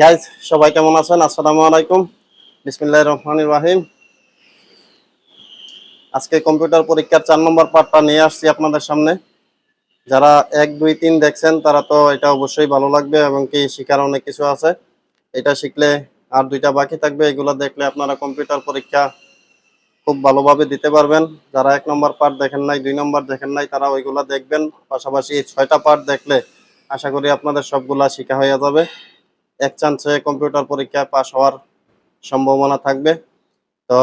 Guys সবাই কেমন আছেন? আসসালামু আলাইকুম। বিসমিল্লাহ রহমান রাহিম। আজকে কম্পিউটার পরীক্ষার চার নম্বর পার্টটা নিয়ে আসছি আপনাদের সামনে। যারা এক, দুই, তিন দেখছেন, তারা তো এটা অবশ্যই ভালো লাগবে এবং কি শিখার অনেক কিছু আছে। এটা শিখলে আর দুইটা বাকি থাকবে, এগুলো দেখলে আপনারা কম্পিউটার পরীক্ষা খুব ভালোভাবে দিতে পারবেন। যারা এক নম্বর পার্ট দেখেন নাই, দুই নম্বর দেখেন নাই, তারা ওইগুলা দেখবেন। পাশাপাশি ছয়টা পার্ট দেখলে আশা করি আপনাদের সবগুলা শিখা হয়ে যাবে। এক চান্সে কম্পিউটার পরীক্ষায় পাশ হওয়ার সম্ভাবনা থাকবে। তো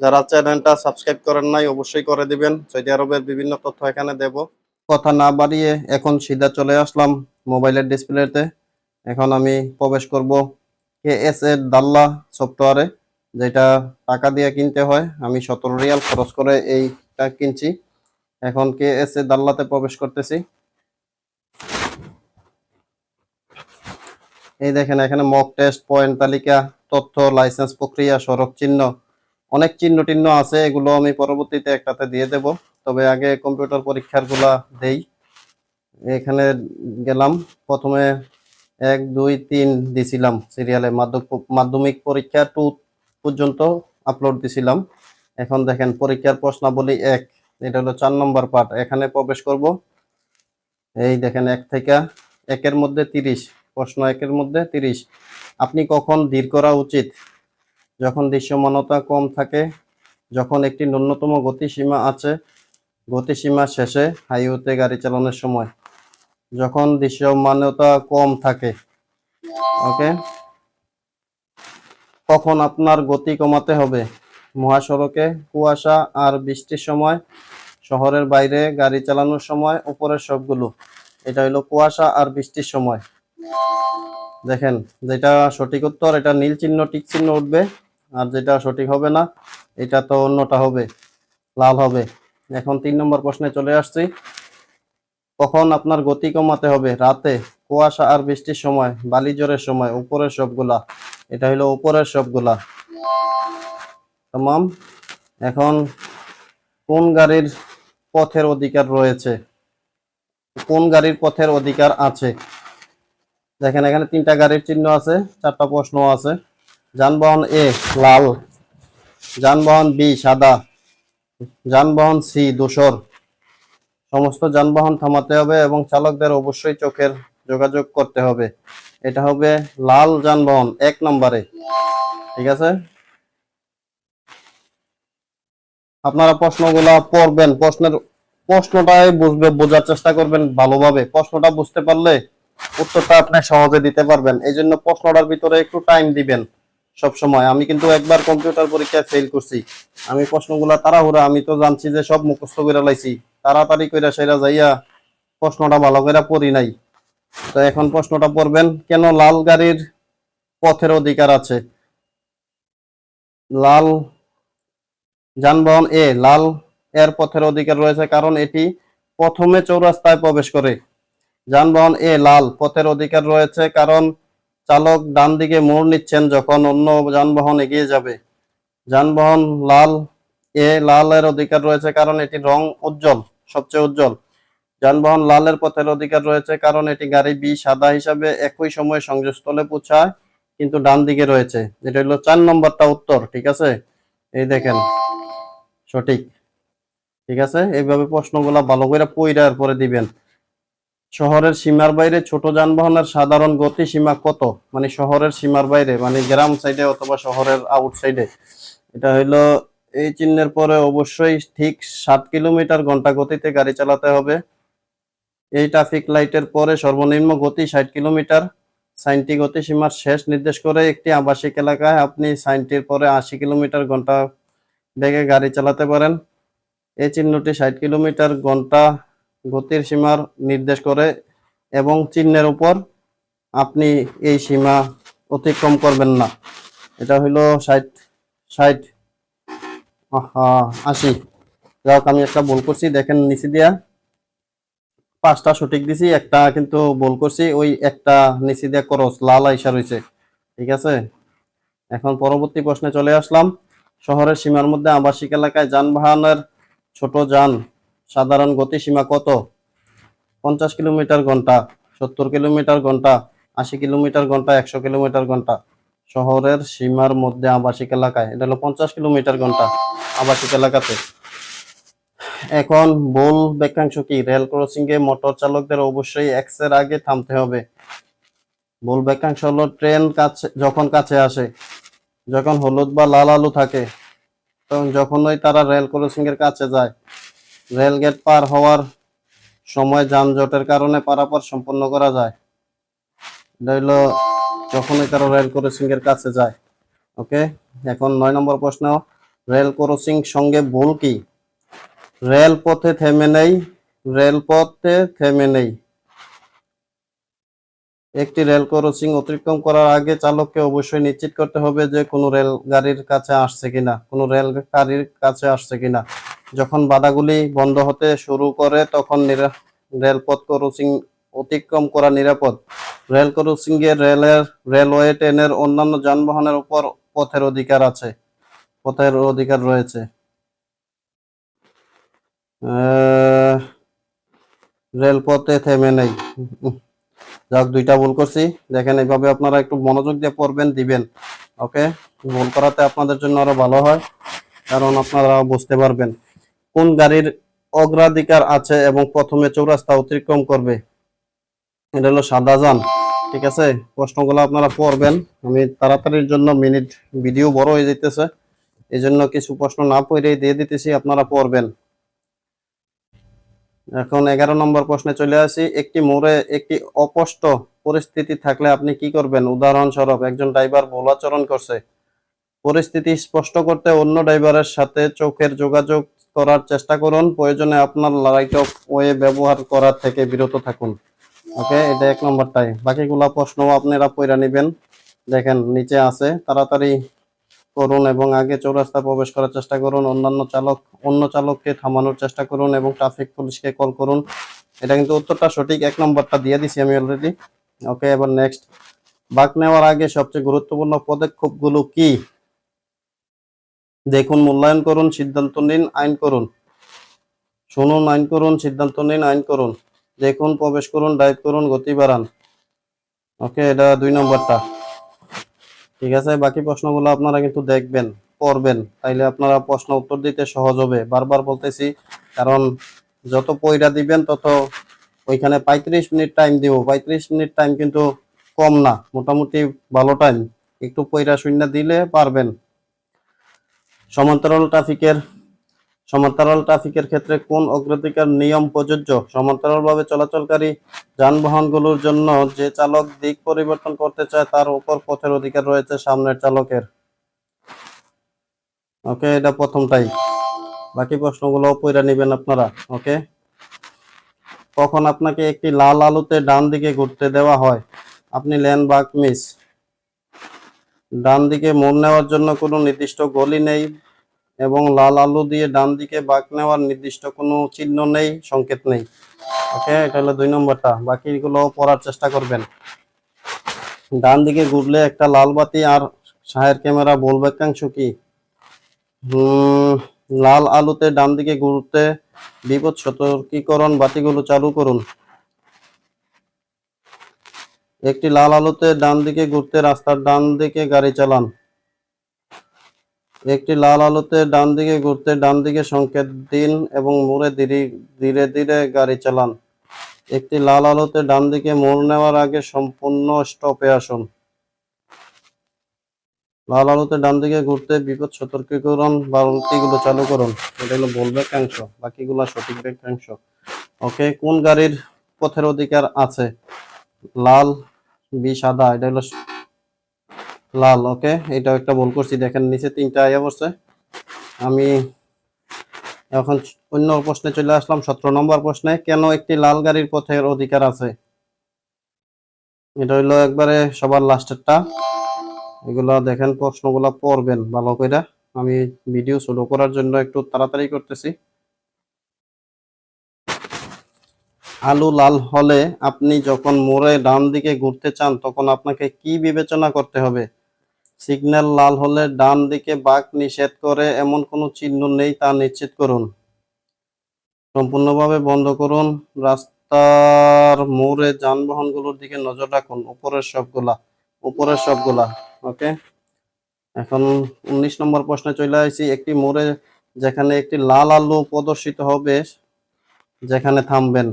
যারা চ্যানেলটা সাবস্ক্রাইব করেন নাই, অবশ্যই করে দিবেন। সৌদি আরবের বিভিন্ন তথ্য এখানে দেব। কথা না বাড়িয়ে এখন সিধা চলে আসলাম মোবাইলের ডিসপ্লেতে এখন আমি প্রবেশ করব কে এস এর দাল্লা সফটওয়্যারে যেটা টাকা দিয়ে কিনতে হয়। আমি সতেরো রিয়াল খরচ করে এইটা কিনছি। এখন কে এস এ দাল্লাতে প্রবেশ করতেছি। এই দেখেন, এখানে মক টেস্ট পয়েন্ট তালিকা, তথ্য লাইসেন্স প্রক্রিয়া, সড়ক চিহ্ন, অনেক চিহ্ন টিহ্ন আছে, এগুলো আমি পরবর্তীতে একটাতে দিয়ে দেব। তবে আগে কম্পিউটার পরীক্ষারগুলা দেই। এখানে গেলাম, প্রথমে এক, দুই, তিন দিছিলাম সিরিয়ালে মাধ্যমিক পরীক্ষা টু পর্যন্ত আপলোড দিছিলাম। এখন দেখেন, পরীক্ষার প্রশ্নাবলী এক, এটা হলো চার নম্বর পার্ট এখানে প্রবেশ করব। এই দেখেন, এক থেকে একের মধ্যে তিরিশ। প্রশ্ন একের মধ্যে তিরিশ। আপনি কখন ধীর করা উচিত? যখন দৃশ্যমানতা কম থাকে, যখন একটি ন্যূনতম গতিসীমা আছে, গতিসীমা শেষে হাইওয়েতে গাড়ি চালানোর সময়। যখন দৃশ্যমানতা কম থাকে, ওকে? কখন আপনার গতি কমাতে হবে। মহাসড়কে কুয়াশা আর বৃষ্টির সময়, শহরের বাইরে গাড়ি চালানোর সময়, উপরের সবগুলো। এটা হলো কুয়াশা আর বৃষ্টির সময়। দেখেন, যেটা সঠিক উত্তর, এটা নীল চিহ্ন, টিক চিহ্ন উঠবে, আর যেটা সঠিক হবে না, এটা তো অন্যটা হবে, লাল হবে। এখন তিন নম্বর প্রশ্নে চলে আসছি। কখন আপনার গতি কমাতে হবে? রাতে, কুয়াশা আর বৃষ্টির সময় বালি জ্বরের সময়, উপরের সবগুলা? এটা হলো উপরের সবগুলা। তাম এখন কোন গাড়ির পথের অধিকার রয়েছে? কোন গাড়ির পথের অধিকার আছে? দেখেন এখানে তিনটা গাড়ির চিহ্ন আছে, চারটা প্রশ্ন আছে। যানবাহন এ লাল। যানবাহন বি সাদা। যানবাহন সি দোসর সমস্ত যানবাহন থামাতে হবে এবং চালকদের অবশ্যই চোখের যোগাযোগ করতে হবে। এটা হবে লাল যানবাহন, এক নম্বরে। ঠিক আছে? আপনারা প্রশ্নগুলা পড়বেন, প্রশ্নের, প্রশ্নটাই বুঝবে, বোঝার চেষ্টা করবেন ভালোভাবে। প্রশ্নটা বুঝতে পারলে উত্তরটা আপনি সহজে দিতে পারবেন। এই জন্য প্রশ্নটার ভিতরে একটু টাইম দিবেন সব সময় আমি কিন্তু একবার কম্পিউটার পরীক্ষায় ফেল করছি। আমি প্রশ্নগুলা তাড়াহুড়া, আমি তো জানছি যে সব মুখস্থ করে লাইছি। তাড়াতাড়ি করে সেরা যাইয়া প্রশ্নটা ভালো করে পড়ি নাই। তো এখন প্রশ্নটা পড়বেন, কেন লাল গাড়ির পথের অধিকার আছে? লাল যানবাহন এ লাল এর পথের অধিকার রয়েছে কারণ এটি প্রথমে চৌরাস্তায় প্রবেশ করে। যানবাহন এ লাল, পথের অধিকার রয়েছে, কারণ চালক ডান দিকে মোড় নিচ্ছেন যখন অন্য যানবাহন এগিয়ে যাবে। যানবাহন লাল, এ লালের অধিকার রয়েছে, কারণ এটি রং উজ্জ্বল, সবচেয়ে উজ্জ্বল। যানবাহন লালের পথের অধিকার রয়েছে, কারণ এটি গাড়ি বি সাদা হিসাবে একই সময় সংযোগস্থলে পৌঁছায়, কিন্তু ডান দিকে রয়েছে। যেটা হলো চার নম্বরটা উত্তর, ঠিক আছে? এই দেখেন, সঠিক। ঠিক আছে? এইভাবে প্রশ্নগুলা ভালো করে পইরার পরে দিবেন। শহরের সীমার বাইরে ছোট যানবাহনের সাধারণ গতি সীমা কত? মানে শহরের সীমার বাইরে মানে গ্রাম সাইডে অথবা শহরের আউট সাইডে এটা হইল, এই চিহ্নের পরে অবশ্যই ঠিক সাত কিলোমিটার ঘণ্টা গতিতে গাড়ি চালাতে হবে। এই ট্রাফিক লাইটের পরে সর্বনিম্ন গতি ষাট কিলোমিটার। সাইনটি গতি সীমার শেষ নির্দেশ করে একটি আবাসিক এলাকায় আপনি সাইনটির পরে আশি কিলোমিটার ঘণ্টা বেগে গাড়ি চালাতে পারেন। এই চিহ্নটি ষাট কিলোমিটার ঘণ্টা গতির সীমার নির্দেশ করে এবং চিহ্নের উপর আপনি এই সীমা অতিক্রম করবেন না। এটা হইল ষাট ষাট আশি। যাক আমি একটা ভুল করছি, দেখেন নিচে দিয়া পাঁচটা সঠিক দিছি, একটা কিন্তু ভুল করছি, ওই একটা নিচে দিয়া করস, লাল আইসা রয়েছে ঠিক আছে? এখন পরবর্তী প্রশ্নে চলে আসলাম। শহরের সীমার মধ্যে আবাসিক এলাকায় যানবাহনের ছোট যান সাধারণ গতিসীমা কত? পঞ্চাশ কিলোমিটার ঘণ্টা, সত্তর কিলোমিটার ঘণ্টা, আশি কিলোমিটার ঘণ্টা, একশো কিলোমিটার ঘণ্টা। শহরের সীমার মধ্যে আবাসিক এলাকায়, এটা হলো পঞ্চাশ কিলোমিটার ঘণ্টা আবাসিক এলাকাতে। এখন ভুল বাক্যাংশ কি? রেল ক্রসিং এ মোটর চালকদের অবশ্যই এক্সের আগে থামতে হবে। ভুল বাক্যাংশ হলো ট্রেন কাছে, যখন কাছে আসে, যখন হলুদ বা লাল আলু থাকে, তখন যখনই তারা রেল ক্রসিং এর কাছে যায় রেল গেট পার হওয়ার সময় যানজটের কারণে পারাপার সম্পন্ন করা যায়। এটা যখনই তারা রেল ক্রসিং এর কাছে যায়, ওকে? এখন নয় নম্বর প্রশ্ন, রেল ক্রসিং সঙ্গে ভুল কি? রেল পথে থেমে নেই রেলপথে থেমে নেই। একটি রেল ক্রসিং অতিক্রম করার আগে চালককে অবশ্যই নিশ্চিত করতে হবে যে কোনো রেল গাড়ির কাছে আসছে কিনা, কোনো রেল গাড়ির কাছে আসছে কিনা। যখন বাধাগুলি বন্ধ হতে শুরু করে, তখন রেলপথ ক্রসিং অতিক্রম করা নিরাপদ। রেল ক্রসিং এ রেলের রেলওয়ে ট্রেনের অন্যান্য যানবাহনের উপর পথের অধিকার আছে। পথের অধিকার রয়েছে। রেলপথে থেমে নেই। যাক, দুইটা ভুল করছি। দেখেন এইভাবে আপনারা একটু মনোযোগ দিয়ে পড়বেন, দিবেন। ওকে? ভুল করাতে আপনাদের জন্য আরও ভালো হয়, কারণ আপনারা বুঝতে পারবেন। কোন গাড়ির অগ্রাধিকার আছে এবং প্রথমে চৌরাস্তা অতিক্রম করবে? এটা হলো সাদা যান। ঠিক আছে? প্রশ্নগুলো আপনারা পড়বেন আমি তাড়াতাড়ির জন্য মিনিট ভিডিও বড় হয়ে যেতেছে এই জন্য কিছু প্রশ্ন না পড়েই দিয়ে দিতেছি, আপনারা পড়বেন। এখন এগারো নম্বর প্রশ্নে চলে আসি। একটি মোড়ে একটি অস্পষ্ট পরিস্থিতি থাকলে আপনি কি করবেন? উদাহরণস্বরূপ, একজন ড্রাইভার ভুল আচরণ করছে। পরিস্থিতি স্পষ্ট করতে অন্য ড্রাইভারের সাথে চোখের যোগাযোগ করার চেষ্টা করুন। প্রয়োজনে আপনার লাইট অফ ওয়ে ব্যবহার করা থেকে বিরত থাকুন। ওকে, এটা এক নম্বরটাই। বাকিগুলা প্রশ্ন আপনারা পয়রা নেবেন। দেখেন, নিচে আছে। তাড়াতাড়ি করুন এবং আগে চৌরাস্তা প্রবেশ করার চেষ্টা করুন। অন্যান্য চালক, অন্য চালককে থামানোর চেষ্টা করুন এবং ট্রাফিক পুলিশকে কল করুন। এটা কিন্তু উত্তরটা সঠিক। এক নম্বরটা দিয়ে দিছি আমি অলরেডি ওকে, এবার নেক্সট বাক নেওয়ার আগে সবচেয়ে গুরুত্বপূর্ণ পদক্ষেপগুলো কি? দেখুন, মূল্যায়ন করুন, সিদ্ধান্ত নিন, আইন করুন। শুনুন, আইন করুন, সিদ্ধান্ত নিন, আইন করুন। দেখুন, প্রবেশ করুন ড্রাইভ করুন, গতি বাড়ান। ওকে এটা দুই নম্বরটা। ঠিক আছে, বাকি প্রশ্নগুলো আপনারা কিন্তু দেখবেন, পড়বেন। তাইলে আপনারা প্রশ্ন উত্তর দিতে সহজ হবে। বারবার বলতেছি, কারণ যত পয়রা দিবেন, তত ওইখানে পঁয়ত্রিশ মিনিট টাইম দিব। পঁয়ত্রিশ মিনিট টাইম কিন্তু কম না, মোটামুটি ভালো টাইম একটু পয়রা শূন্য দিলে পারবেন। সমান্তরাল ট্রাফিকের সমান্তরাল ট্রাফিকের ক্ষেত্রে কোন অগ্রাধিকার নিয়ম প্রযোজ্য? সমান্তরালভাবে চলাচলকারী যানবাহনগুলোর জন্য যে চালক দিক পরিবর্তন করতে চায়, তার উপর পথের অধিকার রয়েছে সামনের চালকের। ওকে, এটা প্রথমটাই। বাকি প্রশ্নগুলো পইরা নেবেন আপনারা, ওকে? কখন আপনাকে একটি লাল আলুতে ডান দিকে ঘুরতে দেওয়া হয়? আপনি লেন বাক মিস। ডান দিকে মোড় নেওয়ার জন্য কোনো নির্দিষ্ট গলি নেই এবং লাল আলু দিয়ে ডান দিকে বাঁক নেওয়ার নির্দিষ্ট কোনো চিহ্ন নেই, সংকেত নেই। ওকে, এটা হলো দুই নম্বরটা। বাকিগুলো পড়ার চেষ্টা করবেন। ডান দিকে ঘুরলে একটা লাল বাতি আর সাহের ক্যামেরা বল বাক্যাংশ কি? লাল আলুতে ডান দিকে ঘুরতে বিপদ সতর্কীকরণ বাতিগুলো চালু করুন। একটি লাল আলোতে ডান দিকে ঘুরতে রাস্তার ডান দিকে গাড়ি চালান। একটি লাল আলোতে ডান দিকে ঘুরতে ডান দিকে সংকেত দিন এবং মোড়ে ধীরে ধীরে গাড়ি চালান। একটি লাল আলোতে ডান দিকে মোড় নেওয়ার আগে সম্পূর্ণ স্টপে আসুন। লাল আলোতে ডান দিকে ঘুরতে বিপদ সতর্কীকরণ বাতিগুলো চালু করুন। এটা হলো ভুল বাক্যাংশ বাকিগুলো সঠিক বাক্যাংশ ওকে, কোন গাড়ির পথের অধিকার আছে? লাল বি সাদা, এটা হলো লাল, ওকে? এটা একটা ভুল করছি, দেখেন নিচে তিনটা আইয়া পড়ছে। আমি এখন অন্য প্রশ্নে চলে আসলাম, সতেরো নম্বর প্রশ্নে, কেন একটি লাল গাড়ির পথের অধিকার আছে? এটা হইল একবারে সবার লাস্টেরটা। এগুলো দেখেন, প্রশ্নগুলো পড়বেন, ভালো করে আমি ভিডিও শুরু করার জন্য একটু তাড়াতাড়ি করতেছি। আলু লাল হলে আপনি যখন মোড়ে ডান দিকে ঘুরতে চান, তখন আপনাকে কি বিবেচনা করতে হবে? সিগন্যাল লাল হলে ডান দিকে বাঁক নিষেধ করে এমন কোনো চিহ্ন নেই, তা নিশ্চিত করুন। সম্পূর্ণভাবে বন্ধ করুন। রাস্তার মোড়ে যানবাহনগুলোর দিকে নজর রাখুন। উপরের সবগুলা উপরের সবগুলা, ওকে? এখন উনিশ নম্বর প্রশ্নে চলে আসছি একটি মোড়ে যেখানে একটি লাল আলু প্রদর্শিত হবে, যেখানে থামবেন।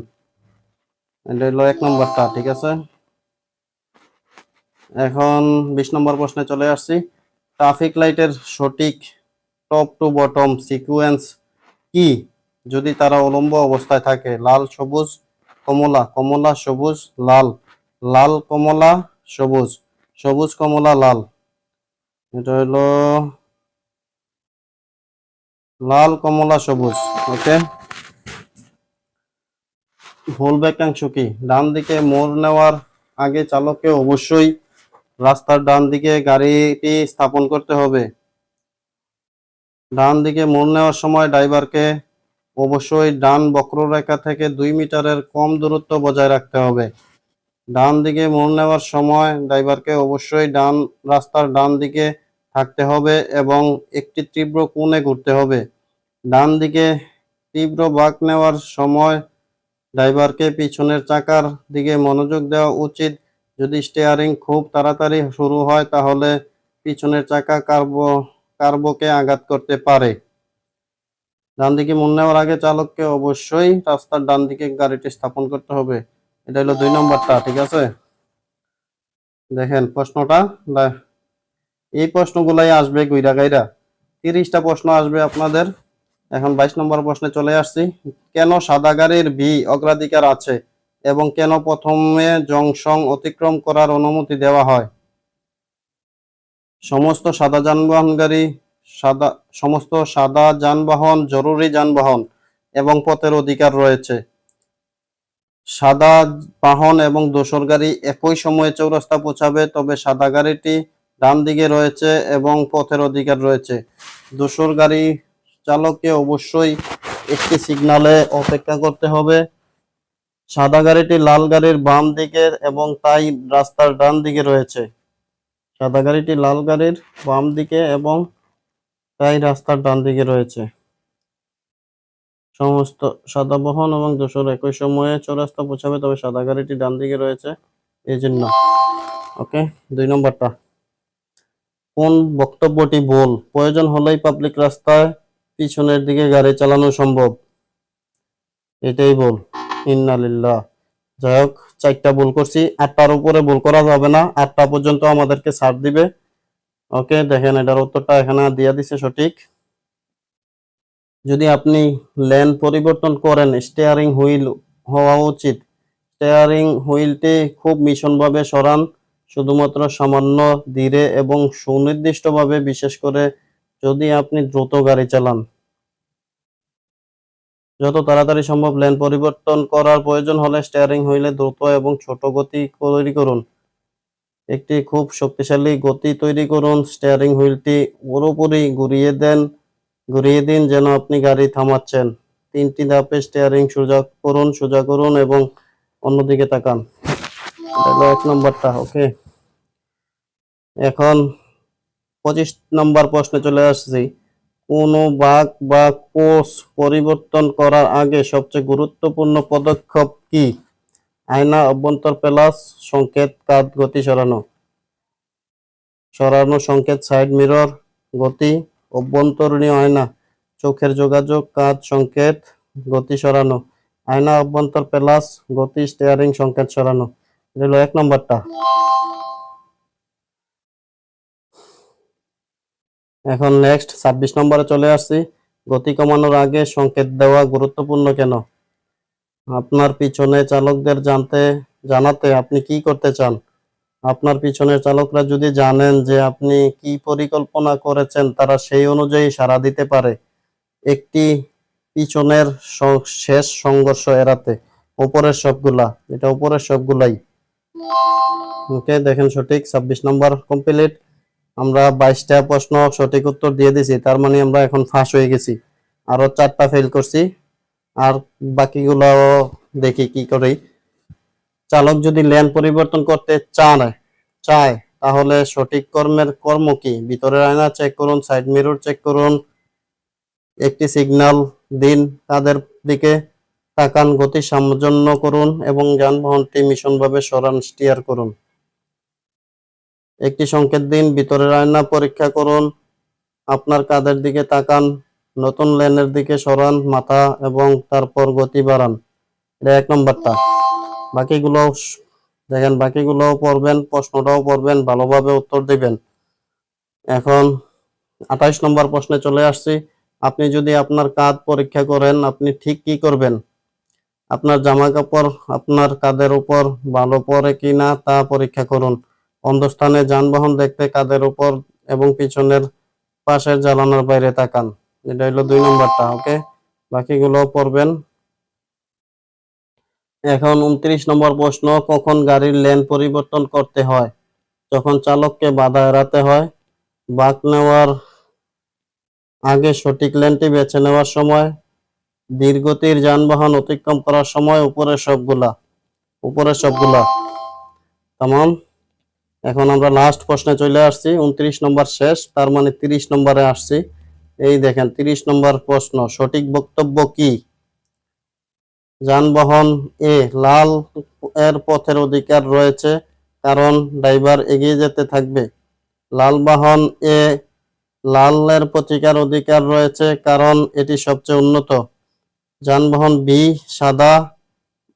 এক নম্বরটা, ঠিক আছে? এখন বিশ নম্বর প্রশ্নে চলে আসছি। ট্রাফিক লাইটের সঠিক টপ টু বটম সিকুয়েন্স কি? যদি তারা উলম্ব অবস্থায় থাকে, লাল, সবুজ, কমলা কমলা, সবুজ, লাল লাল, কমলা, সবুজ সবুজ, কমলা, লাল। এটা হলো লাল, কমলা, সবুজ, ওকে? ভুল বাক্যাংশ কি? ডান দিকে মোড় নেওয়ার আগে চালককে অবশ্যই রাস্তার ডান দিকে গাড়িটি স্থাপন করতে হবে। ডান দিকে মোড় নেওয়ার সময় ড্রাইভারকে অবশ্যই ডান বক্ররেখা থেকে দুই মিটারের কম দূরত্ব বজায় রাখতে হবে। ডান দিকে মোড় নেওয়ার সময় ড্রাইভারকে অবশ্যই ডান, রাস্তার ডান দিকে থাকতে হবে এবং একটি তীব্র কোণে ঘুরতে হবে। ডান দিকে তীব্র বাঁক নেওয়ার সময় ড্রাইভারকে পিছনের চাকার দিকে মনোযোগ দেওয়া উচিত। যদি স্টিয়ারিং খুব তাড়াতাড়ি শুরু হয়, তাহলে পিছনের চাকা কার্বো, কার্বোকে আঘাত করতে পারে। ডান দিকে মোড় নেওয়ার আগে চালককে অবশ্যই রাস্তার ডান দিকে গাড়িটি স্থাপন করতে হবে। এটা হলো দুই নম্বরটা, ঠিক আছে? দেখেন প্রশ্নটা এই প্রশ্নগুলাই আসবে গুইরা গাইরা। তিরিশটা প্রশ্ন আসবে আপনাদের। এখন বাইশ নম্বর প্রশ্নে চলে আসছি। কেন সাদা গাড়ির ভি অগ্রাধিকার আছে এবং কেন প্রথমে জংশন অতিক্রম করার অনুমতি দেওয়া হয়? সমস্ত সাদা যানবাহন গাড়ি, সাদা, সমস্ত সাদা যানবাহন জরুরি যানবাহন এবং পথের অধিকার রয়েছে। সাদা বাহন এবং দোসর গাড়ি একই সময়ে চৌরাস্তা পৌঁছাবে, তবে সাদা গাড়িটি ডান দিকে রয়েছে এবং পথের অধিকার রয়েছে। দোসর গাড়ি চালককে অবশ্যই একটি সিগনালে অপেক্ষা করতে হবে। সাদা গাড়িটি লাল গাড়ির বাম দিকে এবং তাই রাস্তার ডান দিকে রয়েছে। সাদা গাড়িটি লাল গাড়ির বাম দিকে এবং তাই রাস্তার ডান দিকে রয়েছে। সমস্ত সাদা বহন এবং দোসর একই সময়ে চৌরাস্তা পৌঁছাবে, তবে সাদা গাড়িটি ডান দিকে রয়েছে। এই জন্য, ওকে, দুই নম্বরটা। কোন বক্তব্যটি ভুল? প্রয়োজন হলেই পাবলিক রাস্তায় পিছনের দিকে গাড়ি চালানো সম্ভব। এটাই ভুল ইন্নালিল্লাহ। যাই হোক, চারটা ভুল করছি। আটটার উপরে ভুল করা যাবে না। আটটা পর্যন্ত আমাদেরকে ছাড় দিবে। ওকে, দেখেন এটার উত্তরটা এখানে দিয়া দিছে সঠিক। যদি আপনি লেন পরিবর্তন করেন স্টিয়ারিং হুইল হওয়া উচিত। স্টিয়ারিং হুইলটি খুব মিশনভাবে সরান। শুধুমাত্র সামান্য ধীরে এবং সুনির্দিষ্টভাবে, বিশেষ করে যদি আপনি দ্রুত গাড়ি চালান, যত তাড়াতাড়ি সম্ভব লেন পরিবর্তন করার প্রয়োজন হলে স্টিয়ারিং হুইলে দ্রুত এবং ছোট গতি তৈরি করুন। একটি খুব শক্তিশালী গতি তৈরি করুন স্টিয়ারিং হুইলটি পুরোপুরি ঘুরিয়ে দেন, ঘুরিয়ে দিন যেন আপনি গাড়ি থামাচ্ছেন। তিনটি ধাপে স্টিয়ারিং সোজা করুন সোজা করুন এবং অন্যদিকে তাকান। এক নম্বরটা ওকে এখন পঁচিশ নম্বর প্রশ্নে চলে আসছি। কোনো বাঁক বা কোর্স পরিবর্তন করার আগে সবচেয়ে গুরুত্বপূর্ণ পদক্ষেপ কি? আয়না, অভ্যন্তর প্লাস সংকেত কাত গতি সরানো। সরানো, সংকেত, সাইড মিরর, গতি অভ্যন্তরীণ আয়না, চোখের যোগাযোগ কাত সংকেত, গতি সরানো। আয়না, অভ্যন্তর প্লাস গতি, স্টিয়ারিং, সংকেত সরানো। এটা হলো এক নম্বরটা। এখন নেক্সট ছাব্বিশ নম্বরে চলে আসছি। গতি কমানোর আগে সংকেত দেওয়া গুরুত্বপূর্ণ কেন? আপনার পিছনে চালকদের জানতে, জানাতে আপনি কি করতে চান? আপনার পিছনের চালকরা যদি জানেন যে আপনি কি পরিকল্পনা করেছেন, তারা সেই অনুযায়ী সাড়া দিতে পারে। একটি পিছনের শেষ সংঘর্ষ এড়াতে উপরের সবগুলা, এটা উপরের সবগুলাই। ওকে দেখেন সঠিক, ছাব্বিশ নম্বর কমপ্লিট আমরা বাইশটা প্রশ্ন সঠিক উত্তর দিয়ে দিছি, তার মানে আমরা এখন ফাঁস হয়ে গেছি। আরও চারটা ফেল করছি, আর বাকিগুলো দেখি কি করি। চালক যদি লেন পরিবর্তন করতে চান, চায়, তাহলে সঠিক কর্মের কর্ম কি? ভিতরের আয়না চেক করুন সাইড মিরর চেক করুন, একটি সিগন্যাল দিন, তাদের দিকে তাকান, গতি সামঞ্জন্য করুন, এবং যানবাহনটি মিশনভাবে সরান স্টিয়ার করুন। একটি সংকেত দিন ভিতরের আয়না পরীক্ষা করুন, আপনার কাদের দিকে তাকান, নতুন লেনের দিকে সরান, মাথা এবং তারপর গতি বাড়ান। এটা এক নম্বরটা। বাকিগুলো দেখেন, বাকিগুলোও পড়বেন, প্রশ্নটাও পড়বেন, ভালোভাবে উত্তর দিবেন। এখন আঠাইশ নম্বর প্রশ্নে চলে আসছি। আপনি যদি আপনার কাঁধ পরীক্ষা করেন, আপনি ঠিক কি করবেন? আপনার জামা কাপড় আপনার কাঁধের উপর ভালো পড়ে কিনা তা পরীক্ষা করুন। অন্ধস্থানে যানবাহন দেখতে কাদের উপর এবং পিছনের পাশের জ্বালানোর বাইরে তাকান। এটা হলো দুই নম্বরটা, ওকে? বাকিগুলো পড়বেন। এখন উনত্রিশ নম্বর প্রশ্ন, কখন গাড়ির লেন পরিবর্তন করতে হয়? যখন চালককে বাধা এড়াতে হয়, বাঁক নেওয়ার আগে সঠিক লেনটি বেছে নেওয়ার সময়, ধীরগতির যানবাহন অতিক্রম করার সময়, উপরের সবগুলা উপরের সবগুলা। তামাম। এখন আমরা লাস্ট প্রশ্নে চলে আসছি, উনত্রিশ নম্বর শেষ, তার মানে তিরিশ নম্বরে আসছি। এই দেখেন, তিরিশ নম্বর প্রশ্ন, সঠিক বক্তব্য কি? যানবাহন এ লাল এর পথের অধিকার রয়েছে, কারণ ড্রাইভার এগিয়ে যেতে থাকবে। লাল বাহন এ লালের প্রতিকার অধিকার রয়েছে, কারণ এটি সবচেয়ে উন্নত। যানবাহন বি সাদা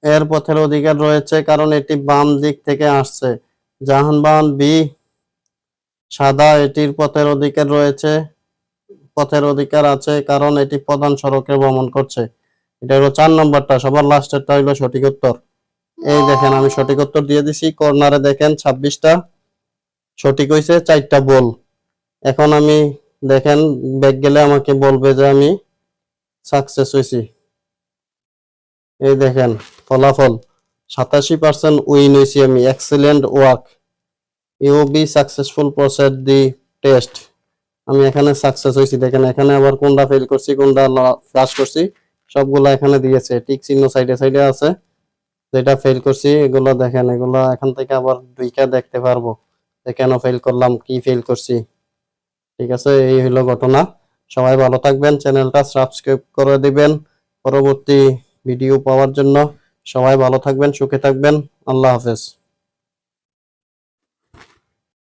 এর পথের অধিকার রয়েছে, কারণ এটি বাম দিক থেকে আসছে। যানবাহন বি সাদা, এটির পথের অধিকার রয়েছে। পথের অধিকার আছে কারণ এটি প্রধান সড়কে ভ্রমণ করছে। এটা হলো চার নম্বরটা, সবার লাস্টেরটা হলো সঠিক উত্তর। এই দেখেন, আমি সঠিক উত্তর দিয়ে দিছি, কর্নারে দেখেন ছাব্বিশটা। সঠিক হয়েছে চারটা বল। এখন আমি দেখেন ব্যাগ গেলে আমাকে বলবে যে আমি সাকসেস হয়েছি এই দেখেন, ফলাফল। সাতাশি পার্সেন্ট উইন হয়েছি আমি excellent work you be successful proceed the test আমি এখানে সাকসেস হয়েছি দেখেন এখানে আবার কোনটা ফেল করছি, কোনটা পাস করছি, সবগুলা এখানে দিয়েছে টিক চিহ্ন সাইডে সাইডে আছে। যেটা ফেল করছি, এগুলো দেখেন, এগুলো এখান থেকে আবার দুইটা দেখতে পারব, যে কেন ফেল করলাম, কি ফেল করছি। ঠিক আছে, এই হলো ঘটনা। সবাই ভালো থাকবেন, চ্যানেলটা সাবস্ক্রাইব করে দিবেন। পরবর্তী ভিডিও পাওয়ার জন্য। সবাই ভালো থাকবেন সুখে থাকবেন। আল্লাহ হাফেজ।